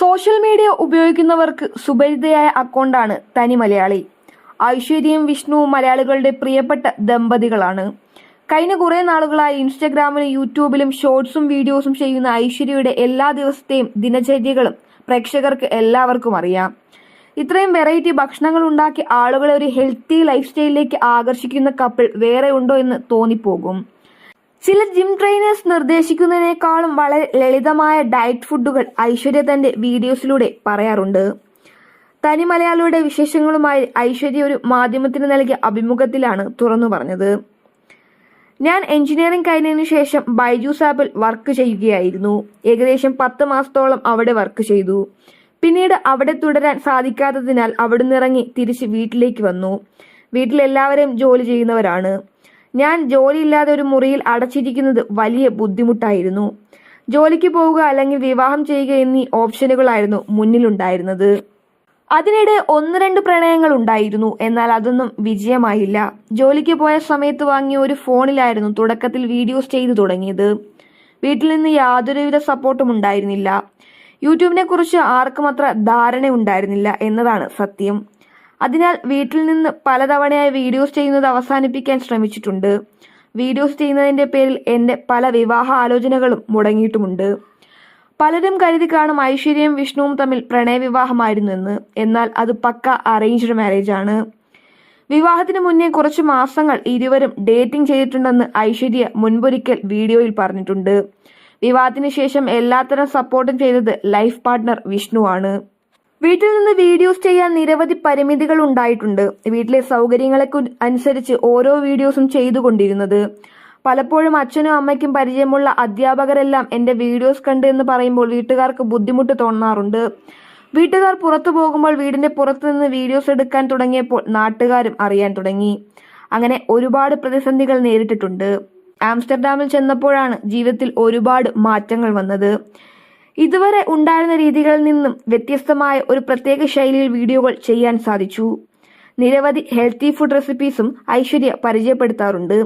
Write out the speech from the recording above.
Social media ഉപയോഗിക്കുന്നവർക്ക് സുപരിതയായ അക്കൗണ്ടാണ് തനി മലയാളി. ഐശ്വര്യയും വിഷ്ണുവും മലയാളികളുടെ പ്രിയപ്പെട്ട ദമ്പതികളാണ്. കഴിഞ്ഞ കുറേ നാളുകളായി ഇൻസ്റ്റഗ്രാമിലും യൂട്യൂബിലും ഷോർട്സും വീഡിയോസും ചെയ്യുന്ന ഐശ്വര്യയുടെ എല്ലാ ദിവസത്തെയും ദിനചര്യകളും പ്രേക്ഷകർക്ക് എല്ലാവർക്കും അറിയാം. ഇത്രയും വെറൈറ്റി ഭക്ഷണങ്ങൾ ഉണ്ടാക്കി ആളുകളെ ഒരു ഹെൽത്തി ലൈഫ് സ്റ്റൈലിലേക്ക് ആകർഷിക്കുന്ന കപ്പിൾ വേറെ ഉണ്ടോ എന്ന് തോന്നിപ്പോകും. ചില ജിം ട്രെയിനേഴ്സ് നിർദ്ദേശിക്കുന്നതിനേക്കാളും വളരെ ലളിതമായ ഡയറ്റ് ഫുഡുകൾ ഐശ്വര്യ തന്റെ വീഡിയോസിലൂടെ പറയാറുണ്ട്. തനി മലയാളിയുടെ വിശേഷങ്ങളുമായി ഐശ്വര്യ ഒരു മാധ്യമത്തിന് നൽകിയ അഭിമുഖത്തിലാണ് തുറന്നു പറഞ്ഞത്. ഞാൻ എഞ്ചിനീയറിംഗ് കഴിഞ്ഞതിനു ശേഷം ബൈജൂസ് ആപ്പിൽ വർക്ക് ചെയ്യുകയായിരുന്നു. ഏകദേശം പത്ത് മാസത്തോളം അവിടെ വർക്ക് ചെയ്തു. പിന്നീട് അവിടെ തുടരാൻ സാധിക്കാത്തതിനാൽ അവിടുന്ന് ഇറങ്ങി തിരിച്ച് വീട്ടിലേക്ക് വന്നു. വീട്ടിലെല്ലാവരും ജോലി ചെയ്യുന്നവരാണ്. ഞാൻ ജോലിയില്ലാതെ ഒരു മുറിയിൽ അടച്ചിരിക്കുന്നത് വലിയ ബുദ്ധിമുട്ടായിരുന്നു. ജോലിക്ക് പോവുക അല്ലെങ്കിൽ വിവാഹം ചെയ്യുക എന്നീ ഓപ്ഷനുകളായിരുന്നു മുന്നിലുണ്ടായിരുന്നത്. അതിനിടെ ഒന്ന് രണ്ട് പ്രണയങ്ങൾ ഉണ്ടായിരുന്നു. എന്നാൽ അതൊന്നും വിജയമായില്ല. ജോലിക്ക് പോയ സമയത്ത് വാങ്ങിയ ഒരു ഫോണിലായിരുന്നു തുടക്കത്തിൽ വീഡിയോസ് ചെയ്തു തുടങ്ങിയത്. വീട്ടിൽ നിന്ന് യാതൊരുവിധ സപ്പോർട്ടും ഉണ്ടായിരുന്നില്ല. യൂട്യൂബിനെ കുറിച്ച് ആർക്കും അത്ര ധാരണ ഉണ്ടായിരുന്നില്ല എന്നതാണ് സത്യം. അതിനാൽ വീട്ടിൽ നിന്ന് പലതവണയായി വീഡിയോസ് ചെയ്യുന്നത് അവസാനിപ്പിക്കാൻ ശ്രമിച്ചിട്ടുണ്ട്. വീഡിയോസ് ചെയ്യുന്നതിന്റെ പേരിൽ എന്റെ പല വിവാഹ ആലോചനകളും മുടങ്ങിയിട്ടുമുണ്ട്. പലരും കരുതി കാണും ഐശ്വര്യയും വിഷ്ണുവും തമ്മിൽ പ്രണയവിവാഹമായിരുന്നു എന്ന് എന്നാൽ അത് പക്ക അറേഞ്ച്ഡ് മാരേജ് ആണ് വിവാഹത്തിന് മുന്നേ കുറച്ച് മാസങ്ങൾ ഇരുവരും ഡേറ്റിംഗ് ചെയ്തിട്ടുണ്ടെന്ന് ഐശ്വര്യ മുൻപൊരിക്കൽ വീഡിയോയിൽ പറഞ്ഞിട്ടുണ്ട്. വിവാഹത്തിന് ശേഷം എല്ലാത്തരം സപ്പോർട്ടും ചെയ്തത് ലൈഫ് പാർട്ട്ണർ വിഷ്ണുവാണ് വീട്ടിൽ നിന്ന് വീഡിയോസ് ചെയ്യാൻ നിരവധി പരിമിതികൾ ഉണ്ടായിട്ടുണ്ട്. വീട്ടിലെ സൗകര്യങ്ങളെ അനുസരിച്ച് ഓരോ വീഡിയോസും ചെയ്തുകൊണ്ടിരുന്നത്. പലപ്പോഴും അച്ഛനും അമ്മയ്ക്കും പരിചയമുള്ള അധ്യാപകരെല്ലാം എന്റെ വീഡിയോസ് കണ്ട് എന്ന് പറയുമ്പോൾ വീട്ടുകാർക്ക് ബുദ്ധിമുട്ട് തോന്നാറുണ്ട്. വീട്ടുകാർ പുറത്തു പോകുമ്പോൾ വീടിന്റെ പുറത്തു നിന്ന് വീഡിയോസ് എടുക്കാൻ തുടങ്ങിയപ്പോൾ നാട്ടുകാരും അറിയാൻ തുടങ്ങി. അങ്ങനെ ഒരുപാട് പ്രതിസന്ധികൾ നേരിട്ടിട്ടുണ്ട്. ആംസ്റ്റർഡാമിൽ ചെന്നപ്പോഴാണ് ജീവിതത്തിൽ ഒരുപാട് മാറ്റങ്ങൾ വന്നത്. ഇതുവരെ ഉണ്ടായിരുന്ന രീതികളിൽ നിന്നും വ്യത്യസ്തമായ ഒരു പ്രത്യേക ശൈലിയിൽ വീഡിയോകൾ ചെയ്യാൻ സാധിച്ചു. നിരവധി ഹെൽത്തി ഫുഡ് റെസിപ്പീസും ഐശ്വര്യ പരിചയപ്പെടുത്താറുണ്ട്.